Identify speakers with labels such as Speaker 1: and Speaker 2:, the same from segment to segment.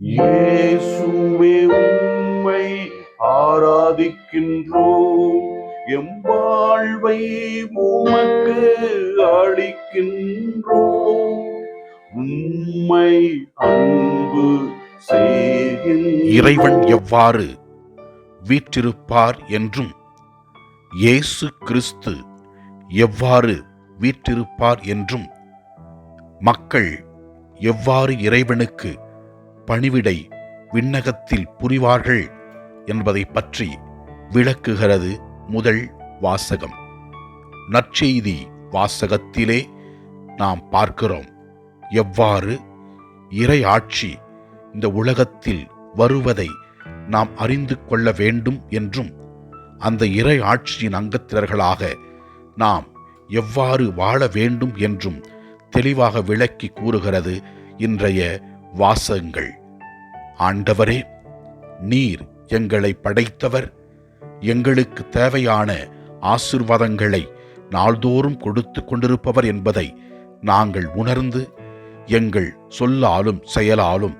Speaker 1: இயேசுவே உம்மை ஆராதிக்கின்றோம். எம் வாழ்வை உமக்கு அளிக்கின்றோம். உம்மை அன்பு
Speaker 2: இறைவன் எவ்வாறு வீற்றிருப்பார் என்றும் இயேசு கிறிஸ்து எவ்வாறு வீற்றிருப்பார் என்றும் மக்கள் எவ்வாறு இறைவனுக்கு பணிவிடை விண்ணகத்தில் புரிவார்கள் என்பதை பற்றி விளக்குகிறது முதல் வாசகம். நற்செய்தி வாசகத்திலே நாம் பார்க்கிறோம். எவ்வாறு? இறை ஆட்சி இந்த உலகத்தில் வருவதை நாம் அறிந்து கொள்ள வேண்டும் என்றும் அந்த இறை ஆட்சியின் அங்கத்தினர்களாக நாம் எவ்வாறு வாழ வேண்டும் என்றும் தெளிவாக விளக்கி கூறுகிறது இன்றைய வாசகங்கள் ஆண்டவரே நீர் எங்களை படைத்தவர். எங்களுக்கு தேவையான ஆசிர்வாதங்களை நாள்தோறும் கொடுத்து கொண்டிருப்பவர் என்பதை நாங்கள் உணர்ந்து எங்கள் சொல்லாலும் செயலாலும்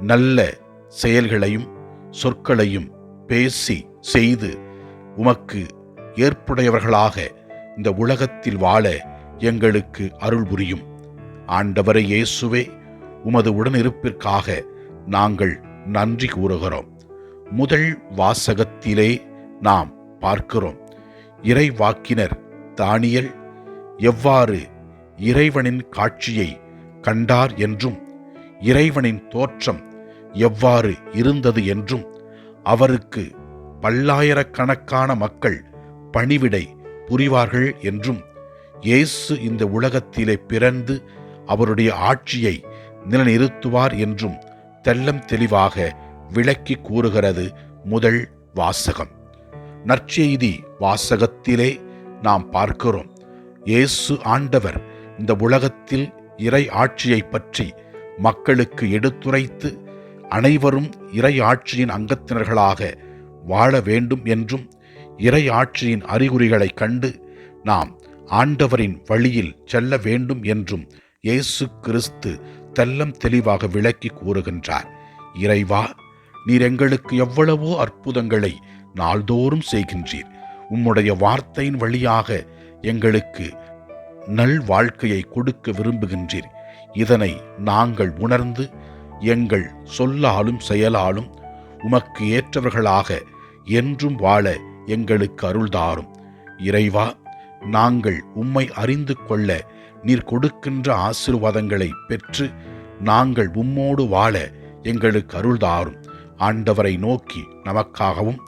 Speaker 2: நல்ல செயல்களையும் சொற்களையும் பேசி செய்து உமக்கு ஏற்புடையவர்களாக இந்த உலகத்தில் வாழ எங்களுக்கு அருள் புரியும். ஆண்டவரை இயேசுவே உமது உடனிருப்பிற்காக நாங்கள் நன்றி கூறுகிறோம். முதல் வாசகத்திலே நாம் பார்க்கிறோம். இறைவாக்கினர் தானியல் எவ்வாறு இறைவனின் காட்சியை கண்டார் என்றும் இறைவனின் தோற்றம் எவ்வாறு இருந்தது என்றும் அவருக்கு பல்லாயிரக்கணக்கான மக்கள் பணிவிடை புரிவார்கள் என்றும் இயேசு இந்த உலகத்திலே பிறந்து அவருடைய ஆட்சியை நிலைநிறுத்துவார் என்றும் தெல்லம் தெளிவாக விளக்கி கூறுகிறது முதல் வாசகம். நற்செய்தி வாசகத்திலே நாம் பார்க்கிறோம். இயேசு ஆண்டவர் இந்த உலகத்தில் இறை ஆட்சியை பற்றி மக்களுக்கு எடுத்துரைத்து அனைவரும் இறை ஆட்சியின் அங்கத்தினர்களாக வாழ வேண்டும் என்றும் இறை ஆட்சியின் அறிகுறிகளை கண்டு நாம் ஆண்டவரின் வழியில் செல்ல வேண்டும் என்றும் இயேசு கிறிஸ்து தெல்லம் தெளிவாக விளக்கி கூறுகின்றார் இறைவா நீர் எங்களுக்கு எவ்வளவோ அற்புதங்களை நாள்தோறும் செய்கின்றீர். உம்முடைய வார்த்தையின் வழியாக எங்களுக்கு நல் வாழ்க்கையை கொடுக்க விரும்புகின்றீர். இதனை நாங்கள் உணர்ந்து எங்கள் சொல்லாலும் செயலாலும் உமக்கு ஏற்றவர்களாக என்றும் வாழ எங்களுக்கு அருள்தாரும். இறைவா நாங்கள் உம்மை அறிந்து கொள்ள நீர் கொடுக்கின்ற ஆசிர்வாதங்களை பெற்று நாங்கள் உம்மோடு வாழ எங்களுக்கு அருள்தாரும் ஆண்டவரை நோக்கி நமக்காகவும்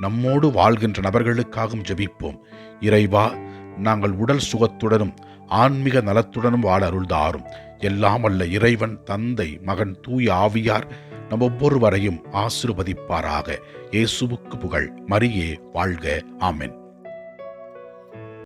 Speaker 2: நம்மோடு வாழ்கின்ற நபர்களுக்காகவும் ஜெபிப்போம். இறைவா நாங்கள் உடல் சுகத்துடனும் ஆன்மீக நலத்துடனும் வாழ அருள்தாரும் எல்லாம் அல்ல இறைவன் தந்தை மகன் தூய் ஆவியார் நம் ஒவ்வொருவரையும் ஆசிர்வதிப்பாராக. இயேசுவுக்கு புகழ். மரியே வாழ்க. ஆமென்.